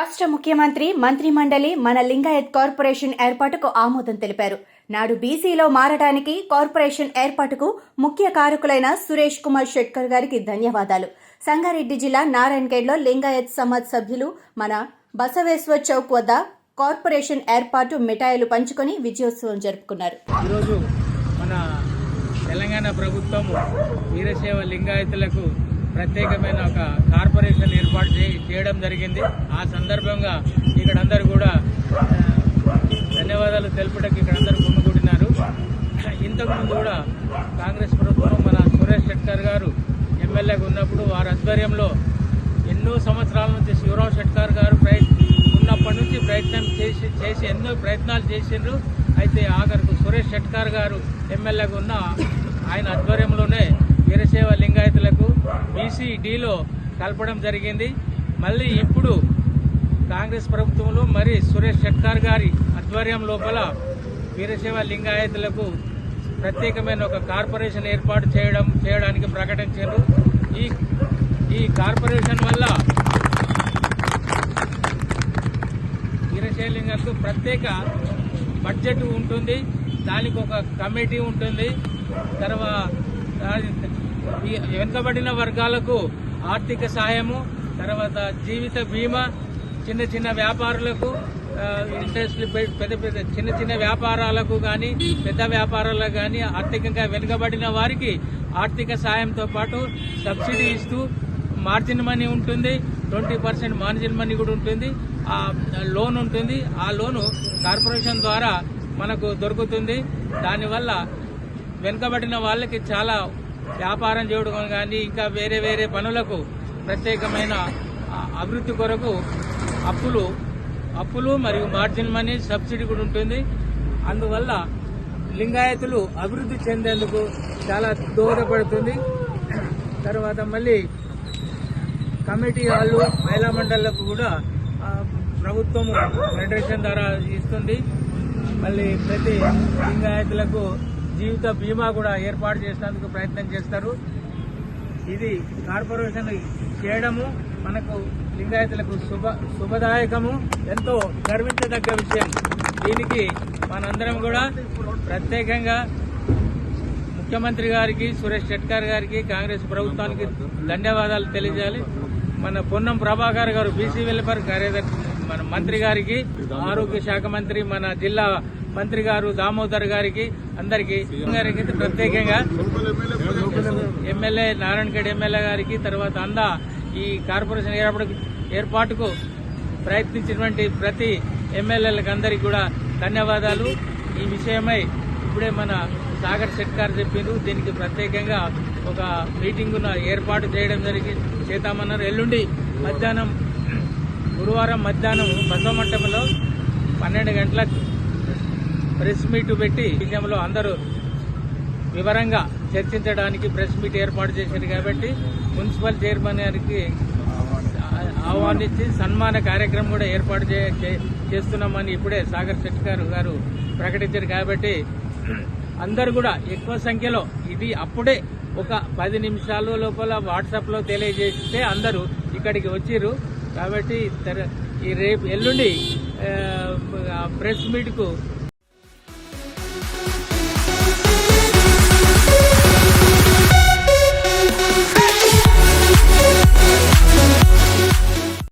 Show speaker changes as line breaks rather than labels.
రాష్ట్ర ముఖ్యమంత్రి మంత్రిమండలి మన లింగాయత్ కార్పొరేషన్ ఏర్పాటుకు ఆమోదం తెలిపారు. నాడు బీసీలో మారడానికి కార్పొరేషన్ ఏర్పాటుకు ముఖ్య కారకులైన సురేష్ కుమార్ షెట్కర్ గారికి ధన్యవాదాలు. సంగారెడ్డి జిల్లా నారాయణఖేడ్లో లింగాయత్ సమాజ్ సభ్యులు మన బసవేశ్వర్ చౌక్ వద్ద కార్పొరేషన్ ఏర్పాటు మిఠాయిలు పంచుకొని విజయోత్సవం జరుపుకున్నారు.
ఈరోజు మన తెలంగాణ ప్రభుత్వం వీరశైవ లింగాయతులకు ప్రత్యేకమైన ఒక కార్పొరేషన్ ఏర్పాటు చేయడం జరిగింది. ఆ సందర్భంగా ఇక్కడ అందరూ కూడా ధన్యవాదాలు తెలుపడానికి ఇక్కడ అందరూ గుమ్మిగూడినారు ఇంతకుముందు కూడా కాంగ్రెస్ ప్రభుత్వం మన సురేష్ షెట్కర్ గారు ఎమ్మెల్యేగా ఉన్నప్పుడు వారి ఆధ్వర్యంలో ఎన్నో సంవత్సరాల నుంచి శివరావు షెట్కర్ గారు ఉన్నప్పటి నుంచి ప్రయత్నం చేసి చేసి ఎన్నో ప్రయత్నాలు చేసిండ్రు. అయితే ఆఖరికి సురేష్ షెట్కర్ గారు ఎమ్మెల్యేగా ఉన్న ఆయన ఆధ్వర్యంలోనే వీరసేవ లింగాయతులకు బీసీడీలో కలపడం జరిగింది. మళ్ళీ ఇప్పుడు కాంగ్రెస్ ప్రభుత్వంలో మరి సురేష్ షెట్కార్ గారి ఆధ్వర్యం లోపల వీరశైవ లింగాయతులకు ప్రత్యేకమైన ఒక కార్పొరేషన్ ఏర్పాటు చేయడం చేయడానికి ప్రకటించారు. ఈ ఈ కార్పొరేషన్ వల్ల వీరశైలింగకు ప్రత్యేక బడ్జెట్ ఉంటుంది. దానికి ఒక కమిటీ ఉంటుంది. తర్వాత ఈ వెనుకబడిన వర్గాలకు ఆర్థిక సాయము తర్వాత జీవిత బీమా చిన్న చిన్న వ్యాపారులకు ఇంట్రెస్ట్ ఇండస్ట్రీ పెద్ద పెద్ద చిన్న చిన్న వ్యాపారాలకు కానీ పెద్ద వ్యాపారాలకు కానీ ఆర్థికంగా వెనుకబడిన వారికి ఆర్థిక సాయంతో పాటు సబ్సిడీ ఇస్తూ మార్జిన్ మనీ ఉంటుంది ట్వంటీ పర్సెంట్ మార్జిన్ మనీ కూడా ఉంటుంది. ఆ లోన్ ఉంటుంది. ఆ లోను కార్పొరేషన్ ద్వారా మనకు దొరుకుతుంది. దానివల్ల వెనుకబడిన వాళ్ళకి చాలా వ్యాపారం చేయడం కానీ ఇంకా వేరే వేరే పనులకు ప్రత్యేకమైన అభివృద్ధి కొరకు అప్పులు అప్పులు మరియు మార్జిన్ మనీ సబ్సిడీ కూడా ఉంటుంది. అందువల్ల లింగాయతులు అభివృద్ధి చెందేందుకు చాలా దోహదపడుతుంది. తర్వాత మళ్ళీ కమిటీ వాళ్ళు మహిళా మండళ్ళకు కూడా ప్రభుత్వం ఫెడరేషన్ ద్వారా ఇస్తుంది. మళ్ళీ ప్రతి లింగాయతులకు జీవిత బీమా కూడా ఏర్పాటు చేసేందుకు ప్రయత్నం చేస్తారు. ఇది కార్పొరేషన్ చేయడము మనకు లింగాయతులకు శుభ శుభదాయకము ఎంతో గర్వించదగ్గ విషయం. దీనికి మనందరం కూడా ప్రత్యేకంగా ముఖ్యమంత్రి గారికి సురేష్ షెట్కర్ గారికి కాంగ్రెస్ ప్రభుత్వానికి ధన్యవాదాలు తెలియజేయాలి. మన పొన్నం ప్రభాకర్ గారు బీసీ వెల్ఫేర్ కార్యదర్శి మన మంత్రి గారికి ఆరోగ్య శాఖ మంత్రి మన జిల్లా మంత్రి గారు దామోదర్ గారికి అందరికి. గారికి ప్రత్యేకంగా ఎమ్మెల్యే నారాయణఖేడ్ ఎమ్మెల్యే గారికి తర్వాత అందా ఈ కార్పొరేషన్ ఏర్పాటు ఏర్పాటుకు ప్రయత్నించినటువంటి ప్రతి ఎమ్మెల్యేలకు అందరికీ కూడా ధన్యవాదాలు. ఈ విషయమై ఇప్పుడే మన సాగర్ షెట్కార్ చెప్పిండ్రు. దీనికి ప్రత్యేకంగా ఒక మీటింగ్ ఏర్పాటు చేయడం జరిగి చేద్దామన్నారు. ఎల్లుండి మధ్యాహ్నం గురువారం మధ్యాహ్నం బసవ మండపంలో పన్నెండు గంటలకు ప్రెస్ మీట్ పెట్టి విషయంలో అందరూ వివరంగా చర్చించడానికి ప్రెస్ మీట్ ఏర్పాటు చేశారు కాబట్టి మున్సిపల్ చైర్మన్ గారికి ఆహ్వానించి సన్మాన కార్యక్రమం కూడా ఏర్పాటు చేస్తున్నామని ఇప్పుడే సాగర్ శెట్కర్ గారు ప్రకటించారు కాబట్టి అందరు కూడా ఎక్కువ సంఖ్యలో ఇది అప్పుడే ఒక పది నిమిషాల లోపల వాట్సాప్లో తెలియజేస్తే అందరూ ఇక్కడికి వచ్చిర్రు. కాబట్టి ఈ రేపు ఎల్లుండి ప్రెస్ మీట్కు